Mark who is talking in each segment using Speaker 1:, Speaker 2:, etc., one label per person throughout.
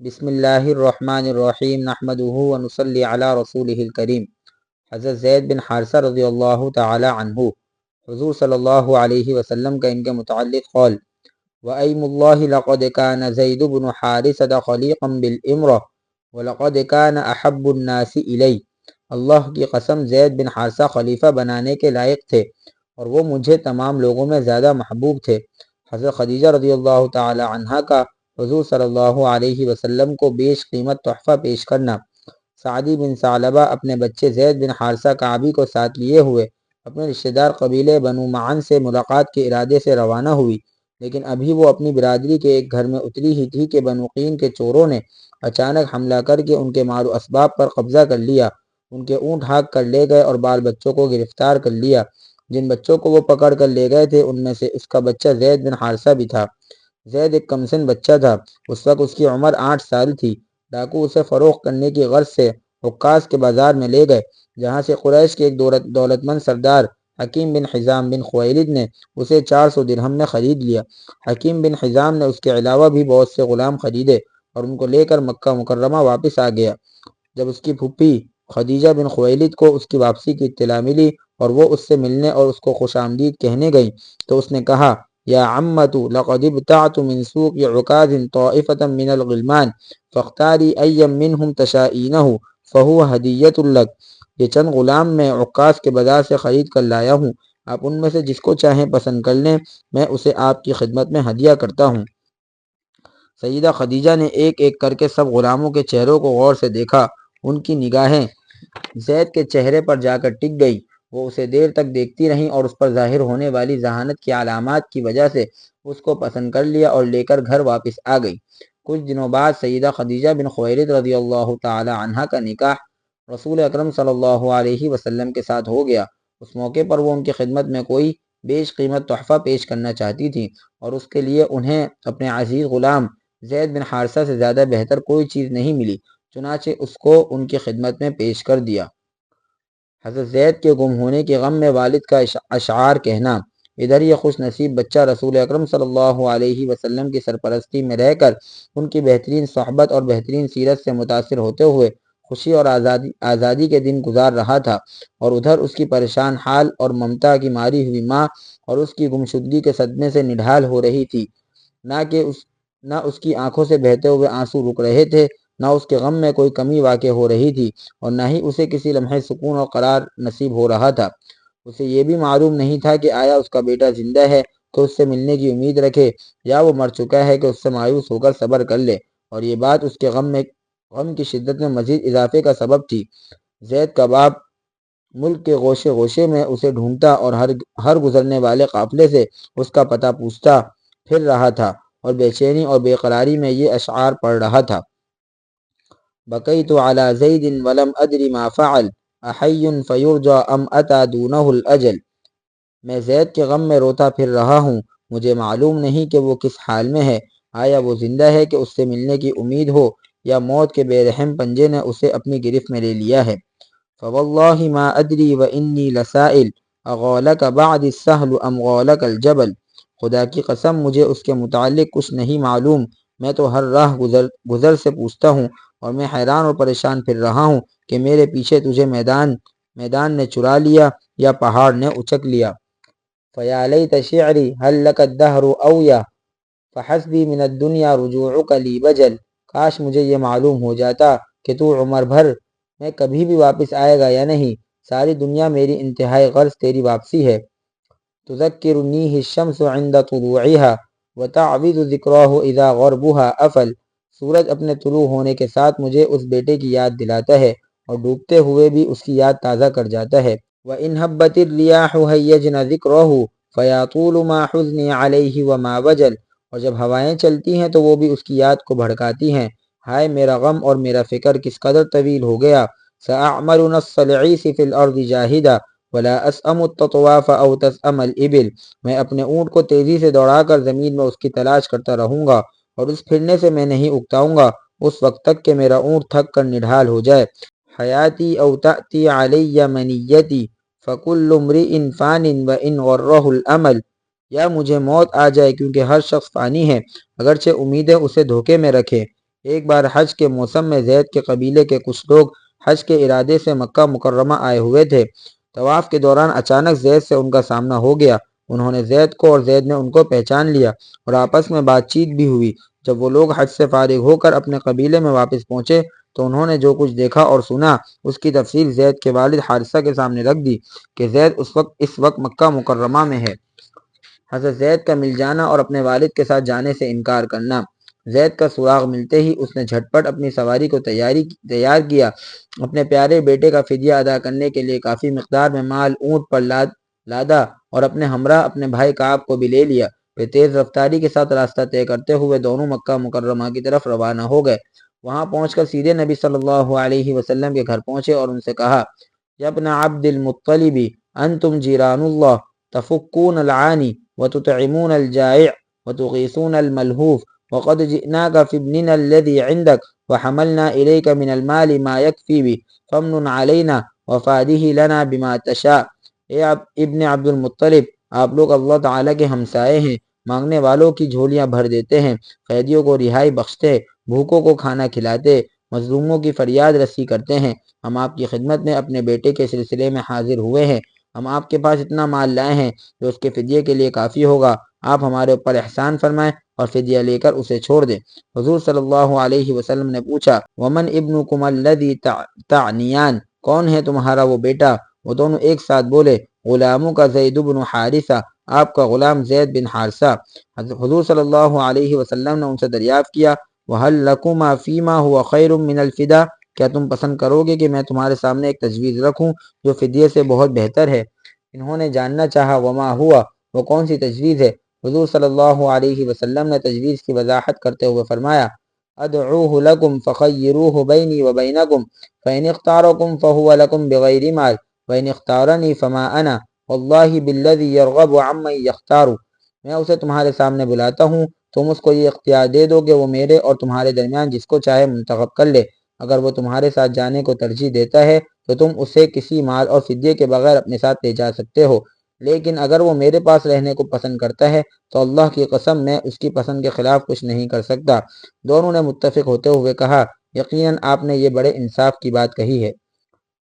Speaker 1: بسم اللہ الرحمن الرحیم نحمده ونصلی علی رسوله الکریم. حضرت زید بن حارثہ رضی اللہ تعالی عنہ، حضور صلی اللہ علیہ وسلم کا ان کے متعلق قول، وَأَيْمُ اللَّهِ لَقَدْ كَانَ زَيْدُ بْنُ حَارِثَةَ خَلِيقًا بِالْإِمْرَةِ وَلَقَدْ كَانَ أَحَبُّ النَّاسِ إِلَيْ اللہ کی قسم زید بن حارثہ خلیفہ بنانے کے لائق تھے اور وہ مجھے تمام لوگوں میں زیادہ محبوب تھے۔ حضرت خدیجہ رضی اللہ تعالی عنہ کا حضور صلی اللہ علیہ وسلم کو بیش قیمت تحفہ پیش کرنا۔ سعدی بن ثعلبہ اپنے بچے زید بن حارثہ کعبی کو ساتھ لیے ہوئے۔ اپنے رشتہ دار قبیلے بنو معن سے ملاقات کے ارادے سے روانہ ہوئی۔ لیکن ابھی وہ اپنی برادری کے ایک گھر میں اتری ہی تھی کہ بنوقین کے چوروں نے اچانک حملہ کر کے ان کے مال و اسباب پر قبضہ کر لیا۔ ان کے اونٹ ہاک کر لے گئے اور بال بچوں کو گرفتار کر لیا۔ جن بچوں کو وہ پکڑ کر لے گئے تھے، ان میں سے اس کا بچہ زید بن حارثہ بھی تھا۔ زید ایک کمسن بچہ تھا۔ اس وقت اس کی عمر آٹھ سال تھی۔ ڈاکو اسے فروخت کرنے کی غرض سے حکاس کے بازار میں لے گئے، جہاں سے قریش کے ایک دولت مند سردار حکیم بن حزام بن خویلد نے اسے چار سو درہم میں خرید لیا۔ حکیم بن حزام نے اس کے علاوہ بھی بہت سے غلام خریدے اور ان کو لے کر مکہ مکرمہ واپس آ گیا۔ جب اس کی پھپھی خدیجہ بن خویلد کو اس کی واپسی کی اطلاع ملی اور وہ اس سے ملنے اور اس کو خوش آمدید کہنے گئی تو اس نے کہا یا عمت، لقد ابتعت من سوق عکاظ طائفة من الغلمان فاختاری ایم منهم تشائینہ فہو ہدیت لک یہ چند غلام میں عکاظ کے بازار سے خرید کر لایا ہوں۔ آپ ان میں سے جس کو چاہیں پسند کر لیں، میں اسے آپ کی خدمت میں ہدیہ کرتا ہوں۔ سیدہ خدیجہ نے ایک ایک کر کے سب غلاموں کے چہروں کو غور سے دیکھا۔ ان کی نگاہیں زید کے چہرے پر جا کر ٹک گئی وہ اسے دیر تک دیکھتی رہیں اور اس پر ظاہر ہونے والی ذہانت کی علامات کی وجہ سے اس کو پسند کر لیا اور لے کر گھر واپس آ گئی۔ کچھ دنوں بعد سیدہ خدیجہ بن خویرد رضی اللہ تعالی عنہ کا نکاح رسول اکرم صلی اللہ علیہ وسلم کے ساتھ ہو گیا۔ اس موقع پر وہ ان کی خدمت میں کوئی بیش قیمت تحفہ پیش کرنا چاہتی تھی اور اس کے لیے انہیں اپنے عزیز غلام زید بن حارثہ سے زیادہ بہتر کوئی چیز نہیں ملی، چنانچہ اس کو ان کی خدمت میں پیش کر دیا۔ حضرت زید کے گم ہونے کے غم میں والد کا اشعار کہنا، ادھر یہ خوش نصیب بچہ رسول اکرم صلی اللہ علیہ وسلم کی سرپرستی میں رہ کر ان کی بہترین صحبت اور بہترین سیرت سے متاثر ہوتے ہوئے خوشی اور آزادی آزادی کے دن گزار رہا تھا اور ادھر اس کی پریشان حال اور ممتا کی ماری ہوئی ماں اور اس کی گمشدگی کے صدمے سے نڈھال ہو رہی تھی۔ نہ کہ اس، نہ اس کی آنکھوں سے بہتے ہوئے آنسو رک رہے تھے نہ اس کے غم میں کوئی کمی واقع ہو رہی تھی اور نہ ہی اسے کسی لمحے سکون اور قرار نصیب ہو رہا تھا۔ اسے یہ بھی معلوم نہیں تھا کہ آیا اس کا بیٹا زندہ ہے تو اس سے ملنے کی امید رکھے یا وہ مر چکا ہے کہ اس سے مایوس ہو کر صبر کر لے۔ اور یہ بات اس کے غم میں، غم کی شدت میں مزید اضافے کا سبب تھی۔ زید کا باپ ملک کے گوشے گوشے میں اسے ڈھونڈتا اور ہر ہر گزرنے والے قافلے سے اس کا پتہ پوچھتا پھر رہا تھا اور بے چینی اور بے قراری میں یہ اشعار پڑھ رہا تھا۔ بقیت علی زید ولم ادری ما فعل احی فیرجا ام اتا دونہ الاجل میں زید کے غم میں روتا پھر رہا ہوں، مجھے معلوم نہیں کہ وہ کس حال میں ہے۔ آیا وہ زندہ ہے کہ اس سے ملنے کی امید ہو، یا موت کے بے رحم پنجے نے اسے اپنی گرفت میں لے لیا ہے؟ فواللہ ما ادری و انی لسائل اغولک بعد السہل ام غولک الجبل؟ خدا کی قسم، مجھے اس کے متعلق کچھ نہیں معلوم۔ میں تو ہر راہ گزر گزر سے پوچھتا ہوں اور میں حیران اور پریشان پھر رہا ہوں کہ میرے پیچھے تجھے میدان میدان نے چرا لیا یا پہاڑ نے اچک لیا۔ فیا لیت شعری هل لك الدهر اویا فحسبی من الدنیا رجوعک لی بجل۔ کاش مجھے یہ معلوم ہو جاتا کہ تو عمر بھر میں کبھی بھی واپس آئے گا یا نہیں۔ ساری دنیا میری انتہائی غرض تیری واپسی ہے۔ تذکرنیہ الشمس عند طلوعها۔ وتعبد ذکرہ اذا غربها افل سورج اپنے طلوع ہونے کے ساتھ مجھے اس بیٹے کی یاد دلاتا ہے اور ڈوبتے ہوئے بھی اس کی یاد تازہ کر جاتا ہے۔ وَإِنْ هَبَّتِ الرِّيَاحُ هَيَّجْنَ ذِكْرَهُ فَيَطُولُ مَا حُزْنِي عَلَيْهِ وَمَا وَجَلْ۔ اور جب ہوائیں چلتی ہیں تو وہ بھی اس کی یاد کو بھڑکاتی ہیں۔ ہائے میرا غم اور میرا فکر کس قدر طویل ہو گیا۔ سَأَعْمَلُ نَصَّ الْعِيسِ فِي الْأَرْضِ جَاهِدًا۔ وَلَا أَسْأَمُ التَّطْوَافَ أَوْ تَسْأَمَ الْإِبِلِ میں اپنے اونٹ کو تیزی سے دوڑا کر زمین میں اس کی تلاش کرتا رہوں گا اور اس پھرنے سے میں نہیں اکتاؤں گا۔ اس وقت تک کہ میرا اونٹ تھک کر نڈھال ہو جائے۔ حیاتی او تأتی علی منیتی فکل امرئ فان وان غرہ الامل یا مجھے موت آ جائے کیونکہ ہر شخص فانی ہے، اگرچہ امیدیں اسے دھوکے میں رکھے۔ ایک بار حج کے موسم میں زید کے قبیلے کے کچھ لوگ حج کے ارادے سے مکہ مکرمہ آئے ہوئے تھے۔ طواف کے دوران اچانک زید سے ان کا سامنا ہو گیا۔ انہوں نے زید کو اور زید نے ان کو پہچان لیا اور آپس میں بات چیت بھی ہوئی۔ جب وہ لوگ حج سے فارغ ہو کر اپنے قبیلے میں واپس پہنچے تو انہوں نے جو کچھ دیکھا اور سنا، اس کی تفصیل زید کے والد حادثہ کے سامنے رکھ دی کہ زید اس وقت اس وقت مکہ مکرمہ میں ہے۔ حضرت زید کا مل جانا اور اپنے والد کے ساتھ جانے سے انکار کرنا۔ زید کا سراغ ملتے ہی اس نے جھٹ پٹ اپنی سواری کو تیاری تیار کیا۔ اپنے پیارے بیٹے کا فدیہ ادا کرنے کے لیے کافی مقدار میں مال اونٹ پر لاد لادا اور اپنے ہمراہ اپنے بھائی کعب کو بھی لے لیا۔ پھر تیز رفتاری کے ساتھ راستہ طے کرتے ہوئے دونوں مکہ مکرمہ کی طرف روانہ ہو گئے۔ وہاں پہنچ کر سیدھے نبی صلی اللہ علیہ وسلم کے گھر پہنچے اور ان سے کہا یبن عبد المطلبی انتم جیران اللہ، تفکون العانی وتطعمون الجائع وتغیثون الملحوف وقد جئناك في ابننا الذي عندك وحملنا إليك من المال ما يكفي به فمن علينا وفاده لنا بما تشاء اے ابن عبد المطلب آپ لوگ اللہ تعالیٰ کے ہمسائے ہیں، مانگنے والوں کی جھولیاں بھر دیتے ہیں، قیدیوں کو رہائی بخشتے، بھوکوں کو کھانا کھلاتے، مظلوموں کی فریاد رسی کرتے ہیں۔ ہم آپ کی خدمت میں اپنے بیٹے کے سلسلے میں حاضر ہوئے ہیں۔ ہم آپ کے پاس اتنا مال لائے ہیں جو اس کے فدیے کے لیے کافی ہوگا۔ آپ ہمارے اوپر احسان فرمائیں اور فدیہ لے کر اسے چھوڑ دیں۔ حضور صلی اللہ علیہ وسلم نے پوچھا، ومن ابن کم الدی تعنیان کون ہے تمہارا وہ بیٹا؟ وہ دونوں ایک ساتھ بولے غلاموں کا زید بن حارثہ، آپ کا غلام زید بن حارثہ۔ حضور صلی اللہ علیہ وسلم نے ان سے دریافت کیا، وَهَلْ لَكُمَا فِي مَا هُوَ خَيْرٌ مِّنَ الْفِدَى؟ کیا تم پسند کرو گے کہ میں تمہارے سامنے ایک تجویز رکھوں جو فدیے سے بہت بہتر ہے؟ انہوں نے جاننا چاہا، وما ہوا وہ کون سی تجویز ہے؟ حضور صلی اللہ علیہ وسلم نے تجویز کی وضاحت کرتے ہوئے فرمایا، ادعوه لكم فخيروه بيني وبينكم فإن اختاركم فهو لكم بغير مال، وإن اختارني فما أنا والله بالذي يرغب عمن يختار میں اسے تمہارے سامنے بلاتا ہوں، تم اس کو یہ اختیار دے دو کہ وہ میرے اور تمہارے درمیان جس کو چاہے منتخب کر لے۔ اگر وہ تمہارے ساتھ جانے کو ترجیح دیتا ہے، تو تم اسے کسی مال اور فدیے کے بغیر اپنے ساتھ لے جا سکتے ہو۔ لیکن اگر وہ میرے پاس رہنے کو پسند کرتا ہے، تو اللہ کی قسم میں اس کی پسند کے خلاف کچھ نہیں کر سکتا۔ دونوں نے متفق ہوتے ہوئے کہا، یقیناً آپ نے یہ بڑے انصاف کی بات کہی ہے۔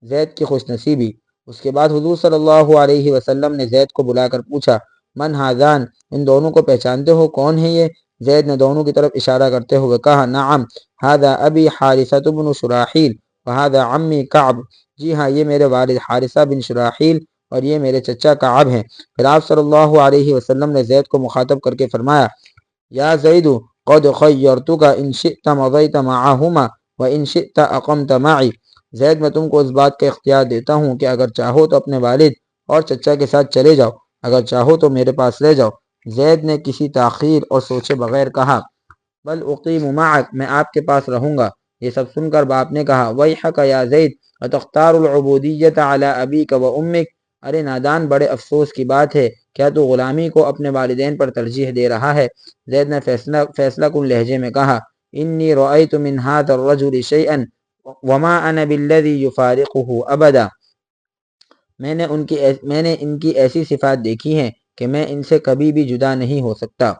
Speaker 1: زید کی خوش نصیبی۔ اس کے بعد حضور صلی اللہ علیہ وسلم نے زید کو بلا کر پوچھا، من حاضان ان دونوں کو پہچانتے ہو؟ کون ہے یہ؟ زید نے دونوں کی طرف اشارہ کرتے ہوئے کہا، نعم هذا ابی حارثہ بن شراحیل وهذا عمی کعب۔ جی ہاں یہ میرے والد حارثہ بن شراحیل اور یہ میرے چچا کعب ہیں۔ پھر آپ صلی اللہ علیہ وسلم نے زید کو مخاطب کر کے فرمایا، یا زید قد خیرتک ان شئت مضیت معہما و ان شئت اقمت معی۔ زید، میں تم کو اس بات کا اختیار دیتا ہوں کہ اگر چاہو تو اپنے والد اور چچا کے ساتھ چلے جاؤ، اگر چاہو تو میرے پاس رہ جاؤ۔ زید نے کسی تاخیر اور سوچے بغیر کہا، بل اقیم معک، میں آپ کے پاس رہوں گا۔ یہ سب سن کر باپ نے کہا، ویحک یا زید، اتختار العبودیت علی ابیک و امک ارے نادان، بڑے افسوس کی بات ہے، کیا تو غلامی کو اپنے والدین پر ترجیح دے رہا ہے؟ زید نے فیصلہ فیصلہ کن لہجے میں کہا، انی رأیت من هذا الرجل شیئا وما انا بالذی یفارقه ابدا. میں نے ان کی، میں نے ان کی ایسی صفات دیکھی ہیں کہ میں ان سے کبھی بھی جدا نہیں ہو سکتا۔